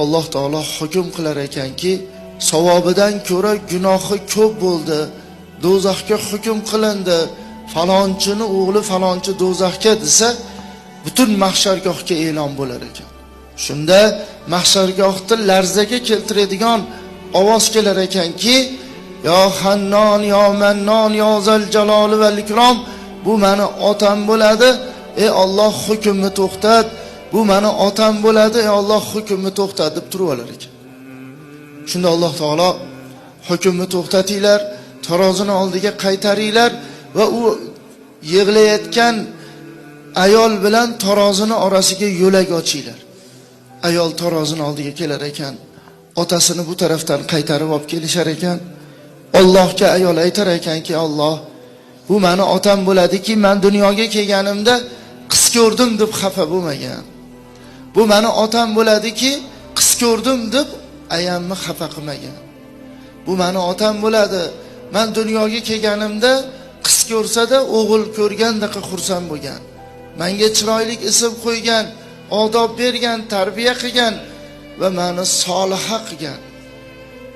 alloh taolo hukm qilar ekanki savobidan ko'ra gunohi ko'p bo'ldi do'zaxga hukm qilindi. Falonchini o'g'li falonchi do'zaxga desa butun mahshargohga e'lon bo'lar ekan. Shunda mahshargohni larzaga keltiradigan ovoz kelar ekanki yo hannon yo mannon yo zal jaloli val ikrom bu mani otam bo'ladi. Ey olloh hukmni to'xtat. Bu mani otam bo'ladi ey olloh hukmni to'xtat deb turib olar ekan. Shunda alloh taolo hukmni to'xtatinglar tarozini oldiga qaytaringlar va u yig'layotgan ayol bilan tarozini orasiga yo'lak ochinglar. Ayol tarozini oldiga kelar ekan otasini bu tarafdan qaytarib olib kelishar ekan. Allohga ayol aytar ekanki Alloh bu mani otam bo'ladiki man dunyoga kelganimda qiz ko'rdim deb xafa bo'lmagan. Bu mani otam bo'ladiki qiz ko'rdim deb ayamni xafa qilmagan. Bu mani otam bo'ladi. Man dunyoga kelganimda qiz ko'rsada o'g'il ko'rgandaqa xursand bo'lgan. Manga chiroyli ism qo'ygan odob bergan tarbiya qilgan va mani soliha qilgan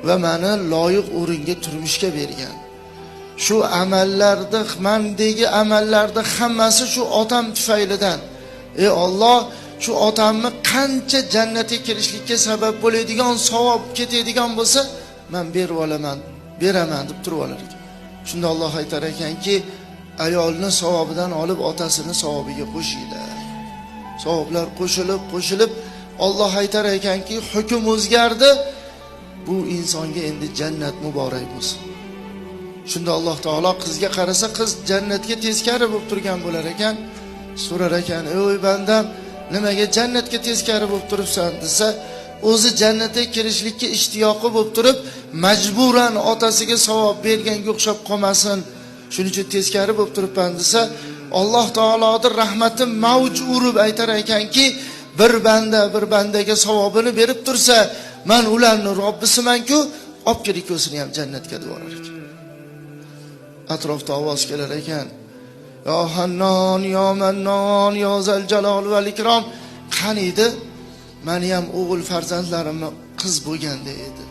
va mani loyiq o'ringa turmushga bergan. Shu amallarni mandagi amallarni hammasi shu otam tufaylidan. Ey Alloh shu otamni qancha jannatga kirishlikka sabab bo'ladigan savob ketadigan bo'lsa man berib olaman beraman deb turib olar ekan. Shunda Alloh aytar ekanki ayolni savobidan olib otasini savobiga qo'shinglar. Savoblar qo'shilib qo'shilib Alloh aytar ekanki hukm o'zgardi bu insonga endi jannat muborak bo'lsin. Shunda alloh taolo qizga qarasa qiz jannatga teskari bo'lib turgan bo'lar ekan. So'rar ekan ey bandam nimaga jannatga teskari bo'lib turibsan desa o'zi jannatga kirishlikka ishtiyoqi bo'lib turib majburan otasiga savob berganga o'xshab qolmasin shuning uchun teskari bo'lib turibman desa alloh taoloni rahmati mavj urib aytar ekanki bir banda bir bandaga savobini berib tursa man ularni robbisimanku olib kel ikkovsini ham jannatga deb yuborar ekan. Atrofda ovoz kelar ekan yo hannon yo mannon yo zal jalol val ikrom qaniydi mani ham o'g'il farzandlarimni qiz bo'lganda edi.